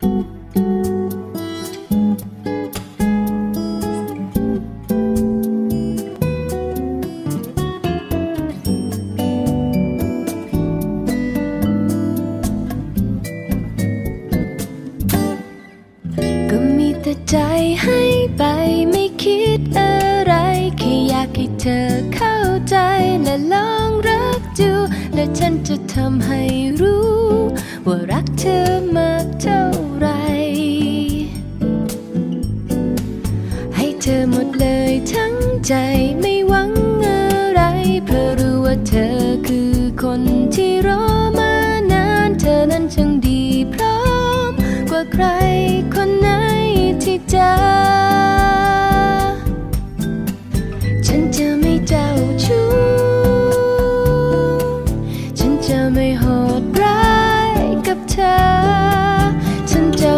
ก็มีแต่ใจให้ไปไม่คิดอะไร แค่อยากให้เธอเข้าใจและลองรักดูและฉันจะทำให้รู้ ว่ารักเธอมากเท่าไร ให้เธอหมดเลยทั้งใจไม่หวังอะไร เพราะรู้ว่าเธอคือคนที่รอมานาน เธอนั้นช่างดีพร้อม กว่าใครคนไหนที่เจอ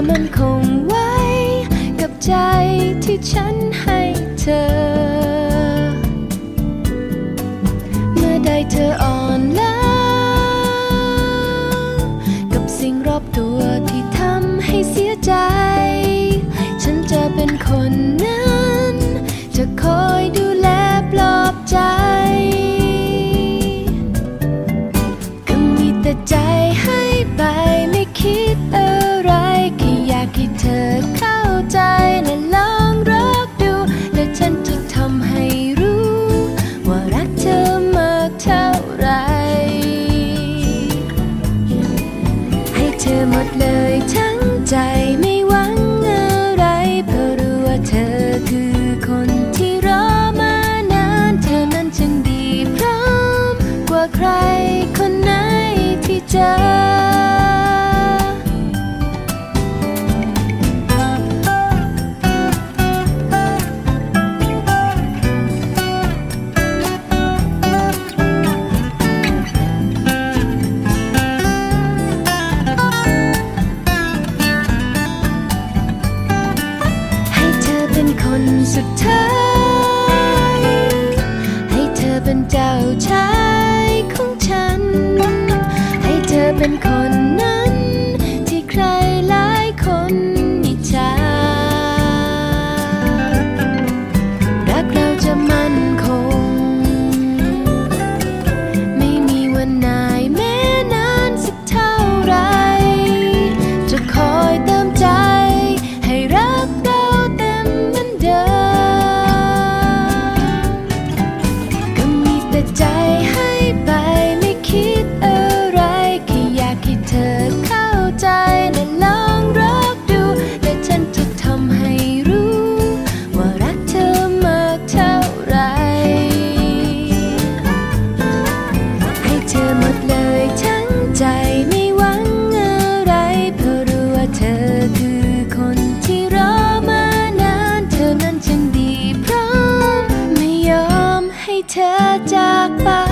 มันคงไว้กับใจที่ฉันให้เธอ เมื่อใดเธออ่อนล้ากับสิ่งรอบตัวที่ทำให้เสียใจ ฉันจะเป็นคน เธอมากเท่าไร ให้เธอหมด คนสุดท้าย ให้เธอเป็นเจ้าชายของฉัน ให้เธอเป็นคน เธอ